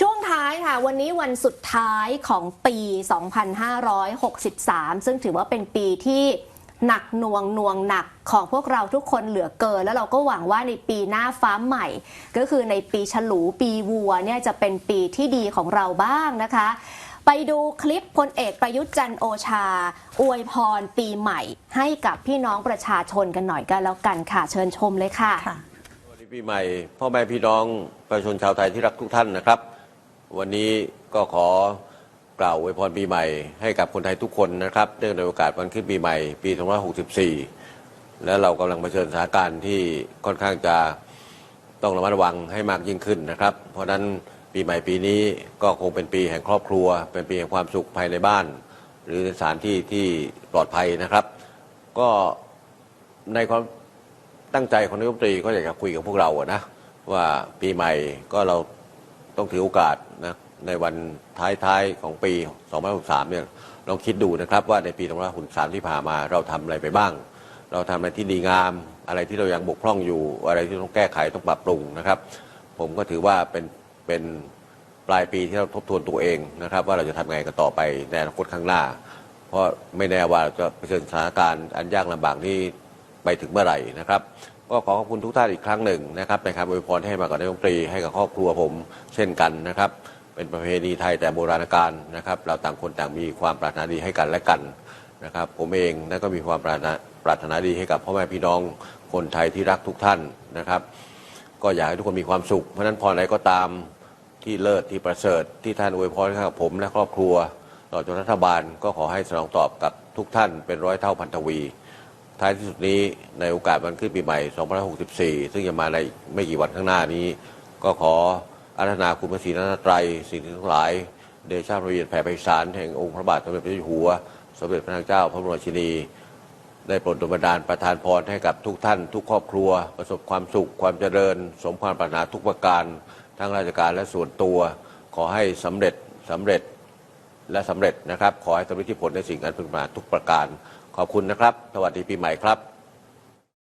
ช่วงท้ายค่ะ วันนี้วันสุดท้ายของปี 2563 ซึ่งถือว่าเป็นปีที่หนักหน่วงหน่วงหนักของพวกเราทุกคนเหลือเกิน แล้วเราก็หวังว่าในปีหน้าฟ้าใหม่ ก็คือในปีฉลูปีวัวเนี่ยจะเป็นปีที่ดีของเราบ้างนะคะ ไปดูคลิปพลเอกประยุทธ์จันโอชา อวยพรปีใหม่ ให้กับพี่น้องประชาชนกันหน่อยกันแล้วกันค่ะ เชิญชมเลยค่ะ ค่ะ สวัสดีปีใหม่พ่อแม่พี่น้องประชาชนชาวไทยที่รักทุกท่านนะครับ วันนี้ก็ขอกล่าวอวยพรปีใหม่ให้กับคนไทยทุกคนนะครับเนื่องในโอกาสวันขึ้นปีใหม่ปี 2564 และเรากำลังเผชิญสถานการณ์ที่ค่อนข้างจะต้องระมัดระวังให้มากยิ่งขึ้นนะครับ เพราะฉะนั้นปีใหม่ปีนี้ก็คงเป็นปีแห่งครอบครัว เป็นปีแห่งความสุขภายในบ้าน หรือในสถานที่ที่ปลอดภัยนะครับ ก็ในความตั้งใจของนายกรัฐมนตรีก็อยากจะคุยกับพวกเราอะนะว่าปีใหม่ก็เรา ต้องถือโอกาสนะในวันท้ายๆของปี 2563 เนี่ยลองคิดดูนะครับว่าในปี 2563 ที่ผ่านมาเราทำอะไรไปบ้าง เราทำอะไรที่ดีงาม อะไรที่เรายังบกพร่องอยู่ อะไรที่ต้องแก้ไขต้องปรับปรุงนะครับ ผมก็ถือว่าเป็นเป็นปลายปีที่เราทบทวนตัวเองนะครับ ว่าเราจะทำไงกันต่อไปในอนาคตข้างหน้า เพราะไม่แน่ว่าเราจะเผชิญสถานการณ์อันยากลำบากนี้ไปถึงเมื่อไหร่นะครับ ก็ขอขอบคุณทุกท่านอีกครั้งหนึ่งนะครับในคำอวยพรให้มากับนายกรัฐมนตรีให้กับครอบครัวผมเช่นกันนะครับ เป็นประเพณีไทยแต่โบราณกาลนะครับ เราต่างคนต่างมีความปรารถนาดีให้กันและกันนะครับ ผมเองนั้นก็มีความปรารถนาปรารถนาดีให้กับพ่อแม่พี่น้องคนไทยที่รักทุกท่านนะครับ ก็อยากให้ทุกคนมีความสุข เพราะฉะนั้นพรอะไรก็ตามที่เลิศที่ประเสริฐที่ท่านอวยพรให้กับผมและครอบครัวต่อจนรัฐบาลก็ขอให้สนองตอบกับทุกท่านเป็นร้อยเท่าพันทวี ท้ายที่สุดนี้ในโอกาสวันขึ้นปีใหม่ 2564 ซึ่งจะมาในไม่กี่วันข้างหน้านี้ ก็ขออารัธนาคุณพระศรีรัตนตรัยสิ่งที่ทั้งหลาย เดชาพระเยนแผ่ไพศาลแห่งองค์พระบาทสมเด็จพระเจ้าอยู่หัว สมเด็จพระนางเจ้าพระบรมราชินี ได้โปรดดลบันดาลประทานพรให้กับทุกท่าน ทุกครอบครัว ประสบความสุขความเจริญ สมความปรารถนาทุกประการ ทั้งราชการและส่วนตัว ขอให้สำเร็จสำเร็จและสำเร็จนะครับ ขอให้สำเร็จที่ผลในสิ่งอันพึงปรารถนาทุกประการ ขอบคุณนะครับ สวัสดีปีใหม่ครับ